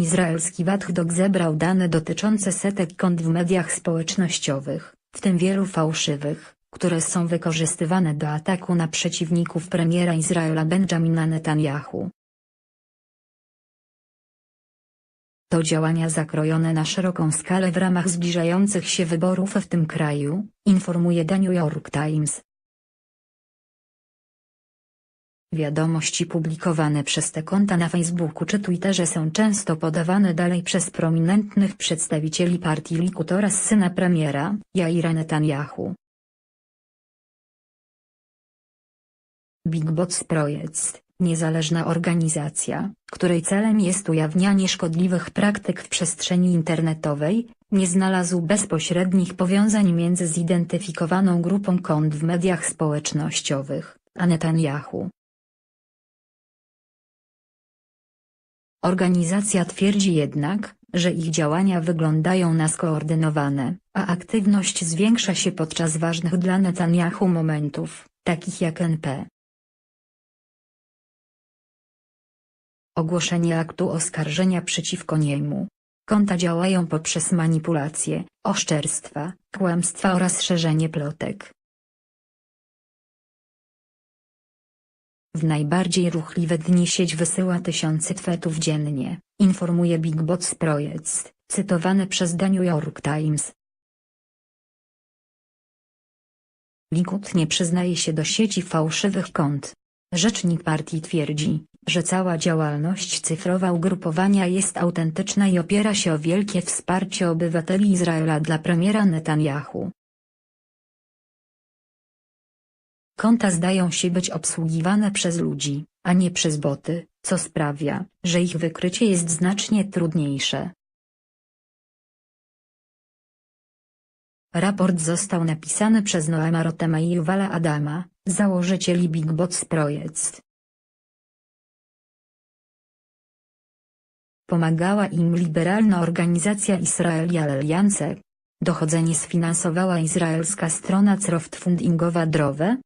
Izraelski Watchdog zebrał dane dotyczące setek kont w mediach społecznościowych, w tym wielu fałszywych, które są wykorzystywane do ataku na przeciwników premiera Izraela Benjamina Netanyahu. To działania zakrojone na szeroką skalę w ramach zbliżających się wyborów w tym kraju, informuje The New York Times. Wiadomości publikowane przez te konta na Facebooku czy Twitterze są często podawane dalej przez prominentnych przedstawicieli partii Likud oraz syna premiera, Jaira Netanyahu. Big Bots Projekt, niezależna organizacja, której celem jest ujawnianie szkodliwych praktyk w przestrzeni internetowej, nie znalazł bezpośrednich powiązań między zidentyfikowaną grupą kont w mediach społecznościowych, a Netanyahu. Organizacja twierdzi jednak, że ich działania wyglądają na skoordynowane, a aktywność zwiększa się podczas ważnych dla Netanyahu momentów, takich jak NP. Ogłoszenie aktu oskarżenia przeciwko niemu. Konta działają poprzez manipulacje, oszczerstwa, kłamstwa oraz szerzenie plotek. W najbardziej ruchliwe dni sieć wysyła tysiące tweetów dziennie, informuje Big Bots Projekt, cytowany przez The New York Times. Likud nie przyznaje się do sieci fałszywych kont. Rzecznik partii twierdzi, że cała działalność cyfrowa ugrupowania jest autentyczna i opiera się o wielkie wsparcie obywateli Izraela dla premiera Netanyahu. Konta zdają się być obsługiwane przez ludzi, a nie przez boty, co sprawia, że ich wykrycie jest znacznie trudniejsze. Raport został napisany przez Noema Rotema i Yuvala Adama, założycieli Big Bots Projekt. Pomagała im liberalna organizacja Israeli Alliance. Dochodzenie sfinansowała izraelska strona crowdfundingowa Drove,